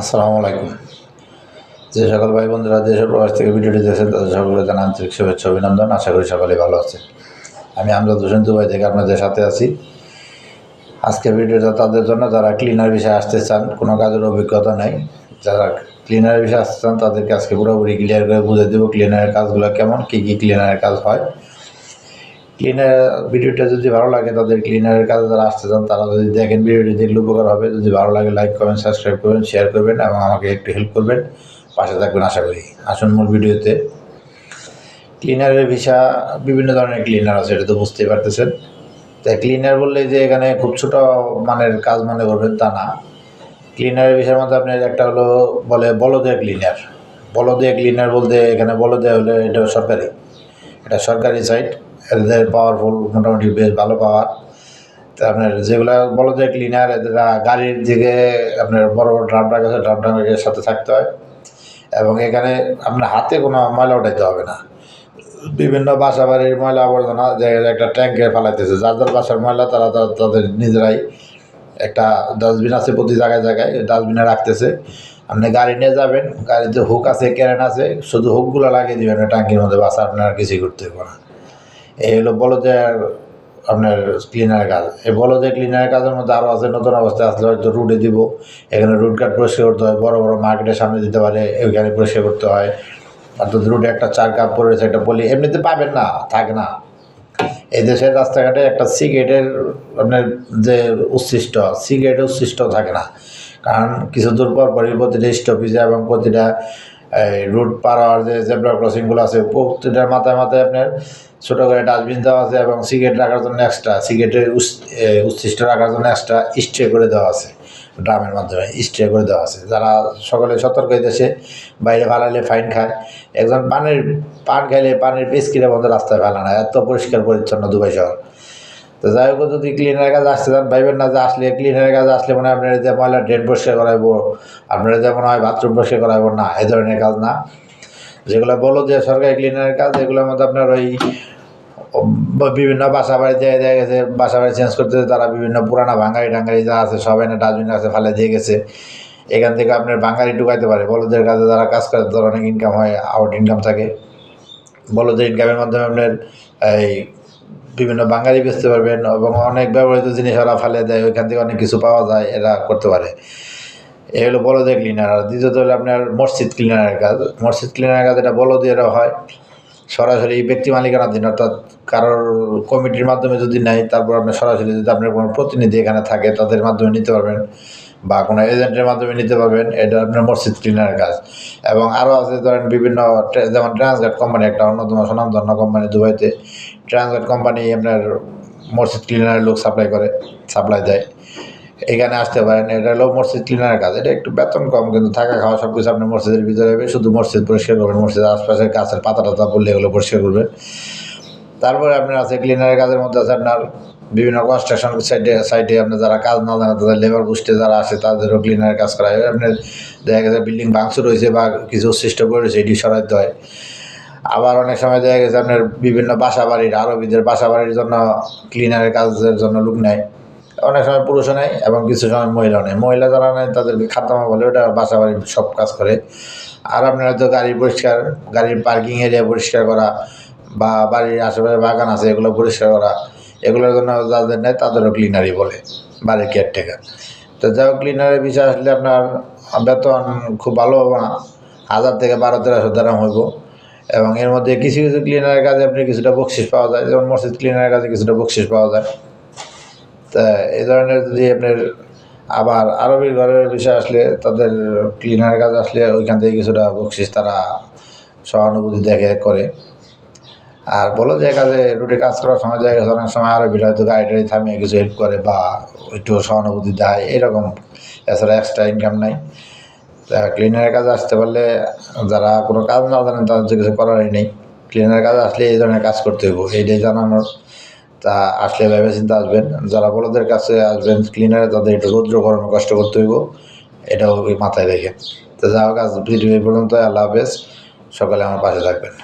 আসসালামু আলাইকুম। যে সকল ভাই বন্ধুরা দেশের প্রবাস থেকে ভিডিওটি দেখছেন, তাদের সকলে জানা আন্তরিক শুভেচ্ছা অভিনন্দন। আশা করি সকলে ভালো আছে আমি আমজাদ হোসেন, দুবাই থেকে আপনাদের সাথে আছি। আজকে ভিডিওটা তাদের জন্য, যারা ক্লিনার বিষয়ে আসতে চান, কোনো কাজের অভিজ্ঞতা নেই, যারা ক্লিনারের বিষয়ে আসতে চান, তাদেরকে আজকে পুরোপুরি ক্লিয়ার করে বুঝে দেবো ক্লিনারের কাজগুলো কেমন, কী কী ক্লিনারের কাজ হয়। ক্লিনার ভিডিওটা যদি ভালো লাগে, তাদের ক্লিনারের কাজে যারা আসতে চান, তারা যদি দেখেন ভিডিওটি দেখলে উপকার হবে। যদি ভালো লাগে লাইক করবেন সাবস্ক্রাইব করবেন শেয়ার করবেন এবং আমাকে একটু হেল্প করবেন। পাশে থাকবেন, আশা করি। আসুন মূল ভিডিওতে ক্লিনারের ভিসা, বিভিন্ন ধরনের ক্লিনার আছে, এটা তো বুঝতেই পারতেছেন। তাই ক্লিনার বললে যে এখানে খুব ছোটো মানের কাজ মনে করবেন, তা না। ক্লিনারের বিষয়ের মধ্যে আপনার একটা হলো, বলে বলদের ক্লিনার বলদের ক্লিনার বলতে, এখানে বলদে হলে এটা সরকারি। এটা সরকারি সাইট এদের পাওয়ারফুল মোটামুটি বেশ ভালো পাওয়ার। তা আপনার যেগুলো বলো যে ক্লিনার এরা গাড়ির দিকে আপনার বড় বড় ড্রাম ট্রাক আছে ড্রাম সাথে থাকতে হয়। এবং এখানে আপনার হাতে কোনো ময়লা উঠাইতে হবে না। বিভিন্ন বাসা বাড়ির ময়লা আবর্জনা যে একটা ট্যাঙ্কে ফেলাইতেছে। যার যার বাসার ময়লা, তারা তাদের নিজেরাই একটা ডাস্টবিন আছে প্রতি জায়গায় জায়গায় ডাস্টবিনে রাখতেছে। আপনি গাড়ি নিয়ে যাবেন, গাড়িতে হুক আছে ক্যারেন আছে, শুধু হুকগুলো লাগিয়ে দেবেন ট্যাঙ্কির মধ্যে বাসা আপনার কিছুই করতে হবে না। এই হলো বলদের আপনার ক্লিনারের কাজ। এই বলদের ক্লিনারের কাজের মধ্যে আরও আছে, নতুন অবস্থায় আসলে হয়তো রুটে দিব। এখানে রুট কাট পরিষ্কার করতে হয়, বড় বড় মার্কেটের সামনে দিতে পারে, ওইখানে পরিষ্কার করতে হয়। অর্থাৎ রুটে একটা চার কাপ পড়েছে একটা পলি, এমনিতে পাবেন না, থাকে না। এই দেশের রাস্তাঘাটে একটা সিগারেটের আপনার যে উচ্ছিষ্ট, সিগারেটের উচ্ছিষ্ট থাকে না। কারণ কিছু দূর পর পরই প্রতিটা স্টপেজে এবং প্রতিটা এই রুট পার হওয়ার যে জেব্রা ক্রসিংগুলো আছে, প্রতিটার মাথায় মাথায় আপনার ছোটো করে ডাস্টবিন দেওয়া আছে এবং সিগারেট রাখার জন্য এক্সট্রা সিগারেটের উচ্ছিষ্ট রাখার জন্য এক্সট্রা স্ট্রে করে দেওয়া আছে, ড্রামের মাধ্যমে স্ট্রে করে দেওয়া আছে। যারা সকলে সতর্ক হইতেছে বাইরে ফালাইলে ফাইন খায়। একজন পানির, পান খাইলে পানির পিস কিনে বন্ধ রাস্তায় ফেলা না, এত পরিষ্কার পরিচ্ছন্ন দুবাই শহর। তো যাই হোক, যদি ক্লিনারের কাজে আসতে চান, ভাইবেন না যে আসলে ক্লিনারের কাজে আসলে মানে আপনার যে ময়লা ড্রেন পরিষ্কার করাইবো, আপনারা যেমন হয় বাথরুম পরিষ্কার করাইবো, না, এই ধরনের কাজ না। যেগুলো বলো যে সরকারি ক্লিনারের কাজ, এগুলোর মধ্যে আপনার ওই বিভিন্ন বাসা বাড়ি জায়গায় জায়গায় গেছে বাসা বাড়ি চেঞ্জ করতে তারা বিভিন্ন পুরানা ভাঙ্গারি টাঙ্গারি যা আছে, সব এনে ডাস্টবিন আছে ফেলে দিয়ে গেছে। এখান থেকে আপনার বাঙালি ঢুকাইতে পারে। বলদের কাজে যারা কাজ করে, তাদের অনেক ইনকাম হয় আউট ইনকাম থাকে। বলদের ইনকামের মাধ্যমে আপনার এই বিভিন্ন বাঙালি বেচতে পারবেন এবং অনেক ব্যবহৃত জিনিস ওরা ফেলে দেয়, ওইখান থেকে অনেক কিছু পাওয়া যায়, এরা করতে পারে। এ হলো বলদের ক্লিনার আর দ্বিতীয়ত হলো আপনার মসজিদ ক্লিনারের কাজ। মসজিদ ক্লিনারের কাজ এটা বলদেরও হয়। সরাসরি ব্যক্তি মালিকানাধীন, অর্থাৎ কারোর কমিটির মাধ্যমে যদি নেয়, তারপর আপনি সরাসরি যদি আপনার কোনো প্রতিনিধি এখানে থাকে, তাদের মাধ্যমে নিতে পারবেন। বা কোনো এজেন্টের মাধ্যমে নিতে পারবেন, এটা আপনার মসজিদ ক্লিনারের কাজ। এবং আরও আছে, ধরেন বিভিন্ন যেমন ট্রান্সগার্ড কোম্পানি একটা অন্যতম সুনামধন্য কোম্পানি দুবাইতে। ট্রান্সগার্ড কোম্পানি আপনার মসজিদ ক্লিনারের লোক সাপ্লাই করে সাপ্লাই দেয়। এখানে আসতে পারেন, এটা হলো মসজিদ ক্লিনারের কাজ। এটা একটু বেতন কম, কিন্তু থাকা খাওয়া সব কিছু আপনি মসজিদের ভিতরে হবে শুধু মসজিদ পরিষ্কার করবেন, মসজিদের আশপাশের গাছের পাতা টাতা পড়লে এগুলো পরিষ্কার করবেন। তারপরে আপনার আছে ক্লিনারের কাজের মধ্যে আছে আপনার বিভিন্ন কনস্ট্রাকশন সাইডে সাইডে আপনার যারা কাজ না জানে, তাদের লেবার বুঝতে যারা আছে, তাদেরও ক্লিনারের কাজ করা হয়। আপনার দেখা গেছে বিল্ডিং ভাঙচুর হয়েছে বা কিছু সৃষ্ট করেছে, এটি সরাইতে হয়। আবার অনেক সময় দেখা গেছে আপনার বিভিন্ন বাসা বাড়ির আরবিদের বাসা বাড়ির জন্য ক্লিনারের কাজের জন্য লোক নেয়। অনেক সময় পুরুষও নেয় এবং কিছু সময় মহিলাও নেয়। মহিলা যারা নেয়, তাদেরকে খাদ্যামা বলে, ওটা বাসা বাড়ির সব কাজ করে। আর আপনার হয়তো গাড়ি পরিষ্কার, গাড়ির পার্কিং এরিয়া পরিষ্কার করা বা বাড়ির আশেপাশে বাগান আছে, এগুলো পরিষ্কার করা। এগুলোর জন্য যাদের নেয় তাদেরও ক্লিনারই বলে, বাড়ির কেয়ারটেকার তো যাই হোক ক্লিনারের বিষয় আসলে আপনার বেতন খুব ভালো, হাজার থেকে বারো তেরোশো দ্রাম হইব। এবং এর মধ্যে কিছু কিছু ক্লিনারের কাজে আপনি কিছুটা বকশিস পাওয়া যায়, যেমন মসজিদ ক্লিনারের কাজে কিছুটা বকশিস পাওয়া যায়। তা এই ধরনের যদি আপনার আবার আরবির ঘরের বিষয় আসলে, তাদের ক্লিনারের কাজ আসলে ওইখান থেকে কিছুটা বকশিস তারা সহানুভূতি দেখে, করে। আর বলো যে কাজে রুটে কাজ করার সময় গেছে অনেক সময় আরবির হয়তো গাড়ি টাড়ি থামিয়ে কিছু হেল্প করে বা একটু সহানুভূতি দেয়, এরকম। এছাড়া এক্সট্রা ইনকাম নাই। তা ক্লিনারের কাজে আসতে পারলে যারা কোনো কাজ না জানেন তাদের কিছু করারই নেই। ক্লিনারের কাজে আসলে এই ধরনের কাজ করতে হইব, এইটাই জানানোর। তা আসলে ভেবে চিন্তা আসবেন, যারা বড়দের কাছে আসবেন ক্লিনারে তাদের একটু রৌদ্র গরমে কষ্ট করতে হইব, এটাও মাথায় রেখে। তো যা হোক, আজ ভিডিও পর্যন্ত আল্লাহ হাফেজ। সকালে আমার পাশে থাকবেন।